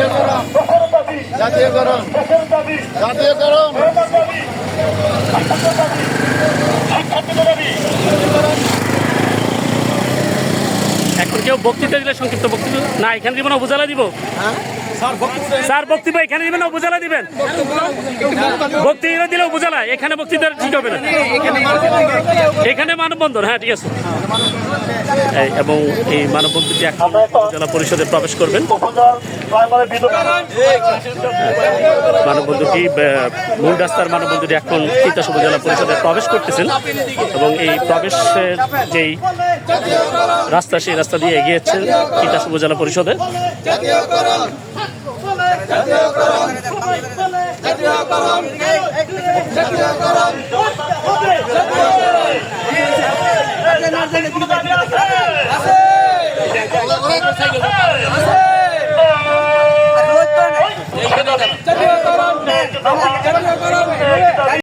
জাতীয়করণ জাতীয়করণ জাতীয়করণ কেউ বক্তৃতা দিলে সংক্ষিপ্ত বক্তৃতা না এখানে দিবেন না উপজেলা দিব? স্যার বক্তব্য এখানে দিবেন না উপজেলা দিবেন? বক্তৃতা দিলে উপজেলা এখানে বক্তৃতা ঠিক হবে না। এখানে মানববন্ধন হ্যাঁ ঠিক আছে। এবং এই মানববন্ধনটি এখন উপজেলা পরিষদে প্রবেশ করবেন। মানববন্ধুটি আহ, মূল রাস্তার মানববন্ধুটি এখন তিতাস উপজেলা পরিষদে প্রবেশ করতেছেন। এবং এই প্রবেশের যেই রাস্তা সেই রাস্তা দিয়ে এগিয়ে যাচ্ছে তিতাস উপজেলা পরিষদে।